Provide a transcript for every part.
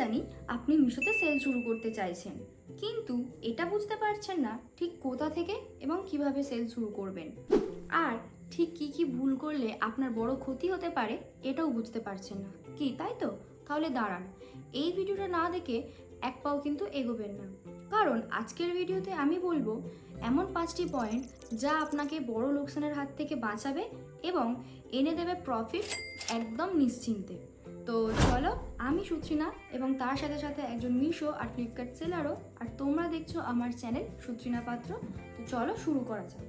জানি আপনি মিশোতে সেল শুরু করতে চাইছেন। কিন্তু এটা বুঝতে পারছেন না ঠিক কোথা থেকে এবং কীভাবে সেল শুরু করবেন। আর ঠিক কি কি ভুল করলে আপনার বড় ক্ষতি হতে পারে এটাও বুঝতে পারছেন না। কি, তাই তো? তাহলে দাঁড়ান। এই ভিডিওটা না দেখে এক পাও কিন্তু এগোবেন না। কারণ আজকের ভিডিওতে আমি বলব, এমন পাঁচটি পয়েন্ট যা আপনাকে বড় লোকসানের হাত থেকে বাঁচাবে এবং এনে দেবে প্রফিট একদম নিশ্চিন্তে। তো চলো, আমি সুত্রিনা এবং তার সাথে সাথে একজন মিশো আর ফ্লিপকার্ট সেলারও, আর তোমরা দেখছ আমার চ্যানেল সুত্রিনা পাত্র। তো চলো শুরু করা যাক।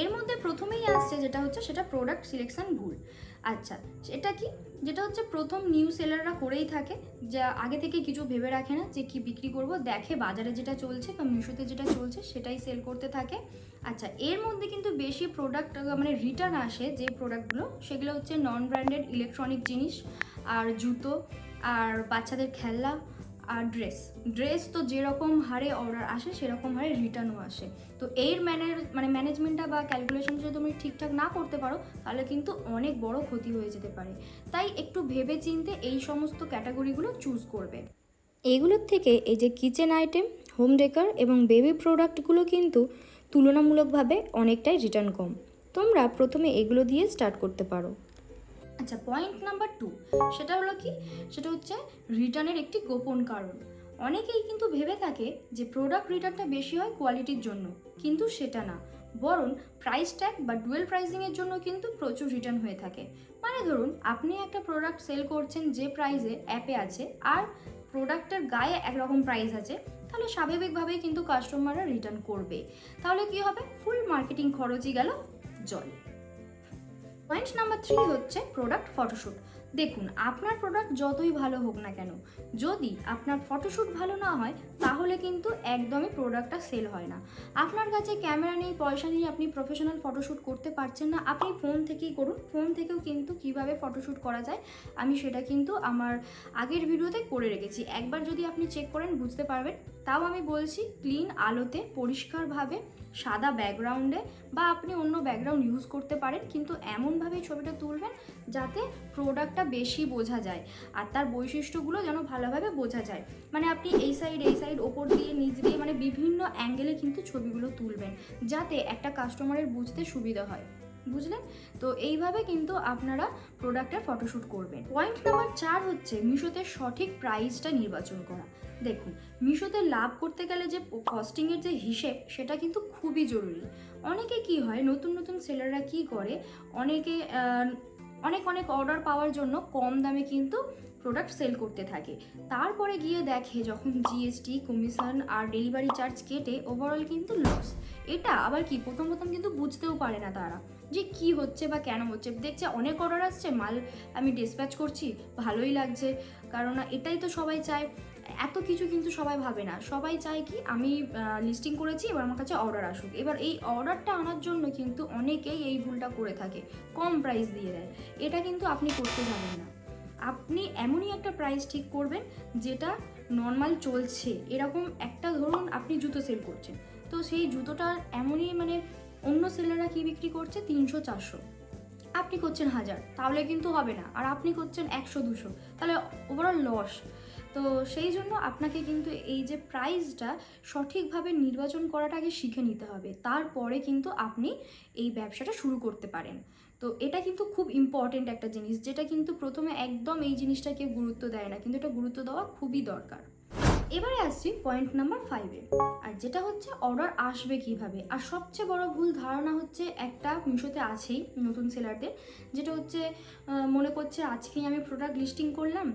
এর মধ্যে প্রথমেই আসছে যেটা হচ্ছে সেটা প্রোডাক্ট সিলেকশন ভুল আচ্ছা সেটা কি? যেটা হচ্ছে প্রথম নিউ সেলাররা করেই থাকে, যা আগে থেকে কিছু ভেবে রাখে না যে কি বিক্রি করব। দেখে বাজারে যেটা চলছে বা মিশোতে যেটা চলছে সেটাই সেল করতে থাকে। আচ্ছা এর মধ্যে কিন্তু বেশি প্রোডাক্ট মানে রিটার্ন আসে যে প্রোডাক্টগুলো সেগুলো হচ্ছে নন ব্র্যান্ডেড ইলেকট্রনিক জিনিস, আর জুতো, আর বাচ্চাদের খেলনা আর ড্রেস ড্রেস তো যেরকম হারে অর্ডার আসে, সেরকম হারে রিটার্নও আসে। তো এর ম্যানের মানে ম্যানেজমেন্টটা বা ক্যালকুলেশন যদি তুমি ঠিকঠাক না করতে পারো, তাহলে কিন্তু অনেক বড় ক্ষতি হয়ে যেতে পারে। তাই একটু ভেবে চিনতে এই সমস্ত ক্যাটাগরিগুলো চুজ করবে। এগুলোর থেকে এই যে কিচেন আইটেম হোম ডেকার এবং বেবি প্রোডাক্টগুলো কিন্তু তুলনামূলকভাবে অনেকটাই রিটার্ন কম। তোমরা প্রথমে এগুলো দিয়ে স্টার্ট করতে পারো। আচ্ছা পয়েন্ট নাম্বার টু সেটা হলো কি? সেটা হচ্ছে রিটার্নের একটি গোপন কারণ। অনেকেই কিন্তু ভেবে থাকে যে প্রোডাক্ট রিটার্নটা বেশি হয় কোয়ালিটির জন্য, কিন্তু সেটা না। বরং প্রাইস ট্যাগ বা ডুয়েল প্রাইসিংয়ের জন্য কিন্তু প্রচুর রিটার্ন হয়ে থাকে। মানে ধরুন, আপনি একটা প্রোডাক্ট সেল করছেন যে প্রাইসে অ্যাপে আছে, আর প্রোডাক্টের গায়ে একরকম প্রাইস আছে, তাহলে স্বাভাবিকভাবেই কিন্তু কাস্টমাররা রিটার্ন করবে। তাহলে কি হবে? ফুল মার্কেটিং খরচই গেল জলে। পয়েন্ট নাম্বার থ্রি হচ্ছে প্রোডাক্ট ফটোশ্যুট দেখুন, আপনার প্রোডাক্ট যতই ভালো হোক না কেন, যদি আপনার ফটোশ্যুট ভালো না হয়, তাহলে কিন্তু একদমই প্রোডাক্টটা সেল হয় না। আপনার কাছে ক্যামেরা নেই, পয়সা নেই, আপনি প্রফেশনাল ফটোশ্যুট করতে পারছেন না, আপনি ফোন থেকেই করুন। ফোন থেকেও কিন্তু কীভাবে ফটোশ্যুট করা যায়, আমি সেটা কিন্তু আমার আগের ভিডিওতে করে রেখেছি। একবার যদি আপনি চেক করেন, বুঝতে পারবেন। তাও আমি বলছি ক্লিন আলোতে, পরিষ্কারভাবে, সাদা ব্যাকগ্রাউন্ডে বা আপনি অন্য ব্যাকগ্রাউন্ড ইউজ করতে পারেন, কিন্তু এমনভাবেই ছবিটা তুলবেন, যাতে প্রোডাক্টটা বেশি বোঝা যায়। আর তার বৈশিষ্ট্যগুলো যেন ভালোভাবে বোঝা যায়। মানে আপনি এই সাইড এই সাইড ওপর দিয়ে, নিচ দিয়ে মানে বিভিন্ন অ্যাঙ্গেলে কিন্তু ছবিগুলো তুলবেন, যাতে একটা কাস্টমারের বুঝতে সুবিধা হয়। বুঝলেন? তো এইভাবে কিন্তু আপনারা প্রোডাক্টের ফটোশ্যুট করবেন। পয়েন্ট নাম্বার চার হচ্ছে মিশোতে সঠিক প্রাইসটা নির্বাচন করা। দেখুন, মিশোতে লাভ করতে গেলে যে কস্টিংয়ের যে হিসেব, সেটা কিন্তু খুবই জরুরি। অনেকে কি হয়, নতুন নতুন সেলাররা কি করে? অনেকে অনেক অনেক অর্ডার পাওয়ার জন্য কম দামে কিন্তু প্রোডাক্ট সেল করতে থাকে। তারপরে গিয়ে দেখে যখন জিএসটি কমিশন আর ডেলিভারি চার্জ কেটে ওভারঅল কিন্তু লস এটা আবার কি? প্রথম প্রথম কিন্তু বুঝতেও পারে না তারা যে কি হচ্ছে বা কেন হচ্ছে। দেখছে অনেক অর্ডার আসছে, মাল আমি ডিসপ্যাচ করছি, ভালোই লাগছে। কারণ এটাই তো সবাই চায়। এত কিছু কিন্তু সবাই ভাবে না। সবাই চায় কি, আমি লিস্টিং করেছি, এবার আমার কাছে অর্ডার আসুক। এবার এই অর্ডারটা আনার জন্য কিন্তু অনেকেই এই ভুলটা করে থাকে। কম প্রাইস দিয়ে দেয়। এটা কিন্তু আপনি করতে যাবেন না। আপনি এমনই একটা প্রাইস ঠিক করবেন, যেটা নর্মাল চলছে। এরকম একটা ধরুন আপনি জুতো সেল করছেন। তো সেই জুতোটা এমনই মানে অন্য সেলাররা কি বিক্রি করছে? তিনশো, চারশো। আপনি করছেন হাজার। তাহলে কিন্তু হবে না। আর আপনি করছেন একশো, দুশো। তাহলে ওভারঅল লস তো সেই জন্য আপনাকে কিন্তু এই যে প্রাইসটা সঠিকভাবে নির্বাচন করাটা আগে শিখে নিতে হবে। তারপরে কিন্তু আপনি এই ব্যবসাটা শুরু করতে পারেন। তো এটা কিন্তু খুব ইম্পর্টেন্ট একটা জিনিস, যেটা কিন্তু প্রথমে একদম এই জিনিসটাকে গুরুত্ব দেয় না, কিন্তু এটা গুরুত্ব দেওয়া খুবই দরকার। এবারে আসছি পয়েন্ট নাম্বার ফাইভে আর যেটা হচ্ছে অর্ডার আসবে কীভাবে? আর সবচেয়ে বড় ভুল ধারণা হচ্ছে একটা মিশোতে আছেই নতুন সেলারদের যেটা হচ্ছে মনে করছে আজকেই আমি প্রোডাক্ট লিস্টিং করলাম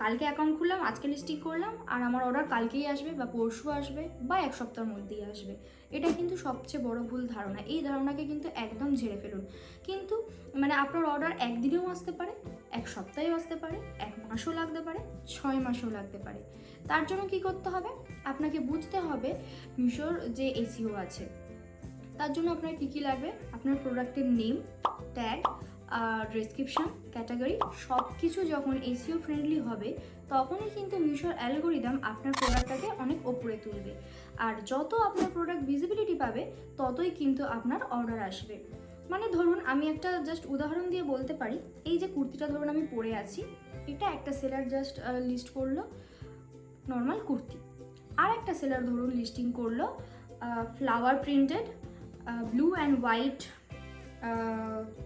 কালকে অ্যাকাউন্ট খুললাম, আজকে লিস্টিং করলাম, আর আমার অর্ডার কালকেই আসবে বা পরশু আসবে বা এক সপ্তাহের মধ্যেই আসবে। এটা কিন্তু সবচেয়ে বড় ভুল ধারণা। এই ধারণাকে কিন্তু একদম ঝেড়ে ফেলুন। কিন্তু মানে আপনার অর্ডার একদিনেও আসতে পারে, এক সপ্তাহেও আসতে পারে, এক মাসও লাগতে পারে, ছয় মাসও লাগতে পারে। তার জন্য কি করতে হবে? আপনাকে বুঝতে হবে মিশোর যে এসিও আছে, তার জন্য আপনার কী কী লাগবে? আপনার প্রোডাক্টের নেম ট্যাগ ডেসক্রিপশন ক্যাটাগরি সব কিছু যখন এসিও ফ্রেন্ডলি হবে, তখনই কিন্তু মিশোর অ্যালগোরিদম আপনার প্রোডাক্টটাকে অনেক ওপরে তুলবে। আর যত আপনার প্রোডাক্ট ভিজিবিলিটি পাবে, ততই কিন্তু আপনার অর্ডার আসবে। মানে ধরুন, আমি একটা জাস্ট উদাহরণ দিয়ে বলতে পারি, এই যে কুর্তিটা ধরুন আমি পরে আছি, এটা একটা সেলার জাস্ট লিস্ট করল নর্মাল কুর্তি। আর একটা সেলার ধরুন লিস্টিং করল flower printed blue and white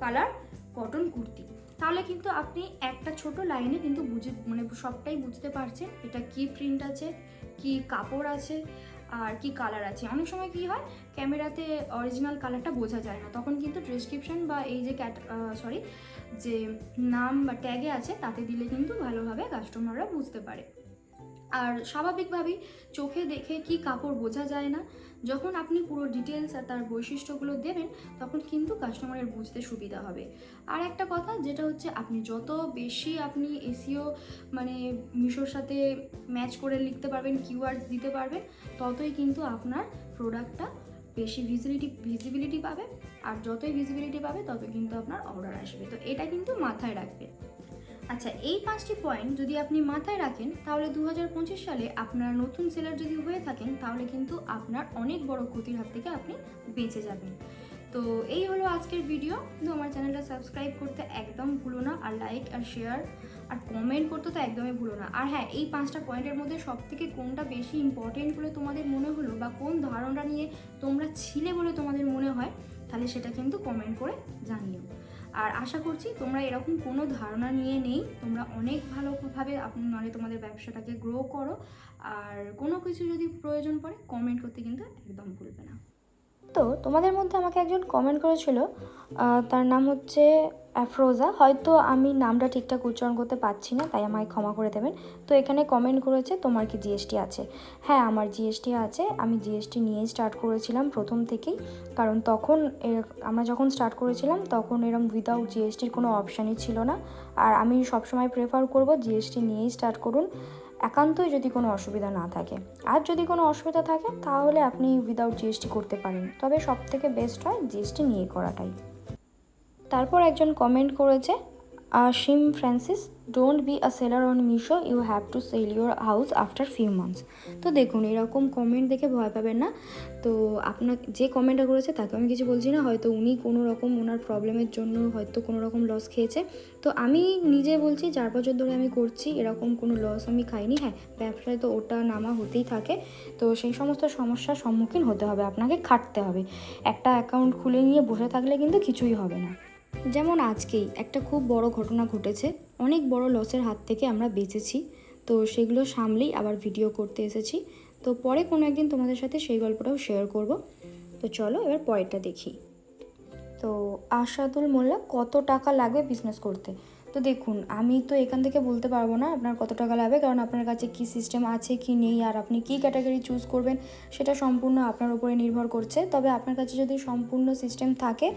colour cotton kurti. তাহলে কিন্তু আপনি একটা ছোট লাইনে কিন্তু বুঝে মানে সবটাই বুঝতে পারছেন এটা কি প্রিন্ট আছে, কি কাপড় আছে, আর কি কালার আছে। অনেক সময় কি হয়, ক্যামেরাতে অরিজিনাল কালারটা বোঝা যায় না। তখন কিন্তু ডেসক্রিপশন বা এই যে ক্যাট সরি যে নাম বা ট্যাগে আছে, তাতে দিলে কিন্তু ভালোভাবে কাস্টমাররা বুঝতে পারে। আর স্বাভাবিকভাবেই চোখে দেখে কি কাপড় বোঝা যায় না। যখন আপনি পুরো ডিটেলস আর তার বৈশিষ্ট্যগুলো দেবেন, তখন কিন্তু কাস্টমারের বুঝতে সুবিধা হবে। আর একটা কথা, যেটা হচ্ছে আপনি যত বেশি আপনি এসিও মানে মিশোর সাথে ম্যাচ করে লিখতে পারবেন কিওয়ার্ডস দিতে পারবেন, ততই কিন্তু আপনার প্রোডাক্টটা বেশি ভিজিবিলিটি ভিজিবিলিটি পাবে। আর যতই ভিজিবিলিটি পাবে, ততই কিন্তু আপনার অর্ডার আসবে। তো এটা কিন্তু মাথায় রাখবেন। আচ্ছা এই পাঁচটি পয়েন্ট যদি আপনি মাথায় রাখেন, তাহলে দু হাজার পঁচিশ সালে আপনার নতুন সেলার যদি হয়ে থাকেন, তাহলে কিন্তু আপনার অনেক বড় ক্ষতির হাত থেকে আপনি বেঁচে যাবেন। তো এই হলো আজকের ভিডিও কিন্তু আমার চ্যানেলটা সাবস্ক্রাইব করতে একদম ভুলো না, আর লাইক আর শেয়ার আর কমেন্ট করতে তো একদমই ভুলো না। আর হ্যাঁ এই পাঁচটা পয়েন্টের মধ্যে সব থেকে কোনটা বেশি ইম্পর্টেন্ট বলে তোমাদের মনে হলো, বা কোন ধারণা নিয়ে তোমরা ছিলে বলে তোমাদের মনে হয়, তাহলে সেটা কিন্তু কমেন্ট করে জানিও। আর আশা করছি তোমরা এরকম কোনো ধারণা নিয়ে নেই। তোমরা অনেক ভালোভাবে আপনি মানে তোমাদের ব্যবসাটাকে গ্রো করো। আর কোনো কিছু যদি প্রয়োজন পড়ে কমেন্ট করতে কিন্তু একদম ভুলবে না। তো তোমাদের মধ্যে আমাকে একজন কমেন্ট করেছিল তার নাম হচ্ছে অ্যাফরোজা হয়তো আমি নামটা ঠিকঠাক উচ্চারণ করতে পারছি না, তাই আমায় ক্ষমা করে দেবেন। তো এখানে কমেন্ট করেছে, তোমার কি জিএসটি আছে? হ্যাঁ আমার জিএসটি আছে। আমি জিএসটি নিয়েই স্টার্ট করেছিলাম প্রথম থেকেই। কারণ তখন আমরা যখন স্টার্ট করেছিলাম, তখন এরম উইদাউট জিএসটির কোনো অপশানই ছিল না। আর আমি সবসময় প্রেফার করব জিএসটি নিয়েই স্টার্ট করুন। একান্তই যদি কোনো অসুবিধা না থাকে। আর যদি কোনো অসুবিধা থাকে, তাহলে আপনি উইদাউট জিএসটি করতে পারেন। তবে সব থেকে বেস্ট হয় জিএসটি নিয়ে করাটাই। তারপর একজন কমেন্ট করেছে শিম Francis don't be a seller on Meesho you have to sell your house after few months তো দেখুন, এরকম কমেন্ট দেখে ভয় পাবেন না। তো আপনার যে কমেন্টটা করেছে, তাকে আমি কিছু বলছি না। হয়তো উনি কোনো রকম ওনার প্রবলেমের জন্য হয়তো কোনো রকম লস খেয়েছে। তো আমি নিজে বলছি, চার বছর ধরে আমি করছি, এরকম কোনো লস আমি খাইনি। হ্যাঁ ব্যবসায় তো ওটা নামা হতেই থাকে। তো সেই সমস্ত সমস্যার সম্মুখীন হতে হবে, আপনাকে খাটতে হবে। একটা অ্যাকাউন্ট খুলে নিয়ে বসে থাকলে কিন্তু কিছুই হবে না। যেমন আজকেই একটা খুব বড় ঘটনা ঘটেছে, অনেক বড় লসের হাত থেকে আমরা বেঁচেছি। তো সেগুলো সামলেই আবার ভিডিও করতে এসেছি। তো পরে কোনো একদিন তোমাদের সাথে সেই গল্পটাও শেয়ার করব। তো চলো এবার পরেরটা দেখি। তো আশাদুল মোল্লা কত টাকা লাগবে বিজনেস করতে? তো দেখুন, আমি তো এখান থেকে বলতে পারব না আপনার কত টাকা লাগবে, কারণ আপনার কাছে কি সিস্টেম আছে, কি নেই, আর আপনি কি ক্যাটাগরি চুজ করবেন, সেটা সম্পূর্ণ আপনার উপরে নির্ভর করছে। তবে আপনার কাছে যদি সম্পূর্ণ সিস্টেম থাকে,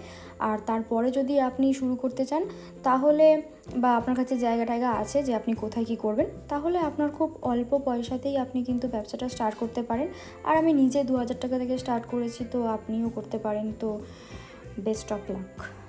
আর তারপরে যদি আপনি শুরু করতে চান, তাহলে বা আপনার কাছে জায়গা টায়গা আছে যে আপনি কোথায় কি করবেন, তাহলে আপনার খুব অল্প পয়সাতেই আপনি কিন্তু ব্যবসাটা স্টার্ট করতে পারেন। আর আমি নিজে দু হাজার টাকা থেকে স্টার্ট করেছি, তো আপনিও করতে পারেন, তো বেস্ট অফ লাক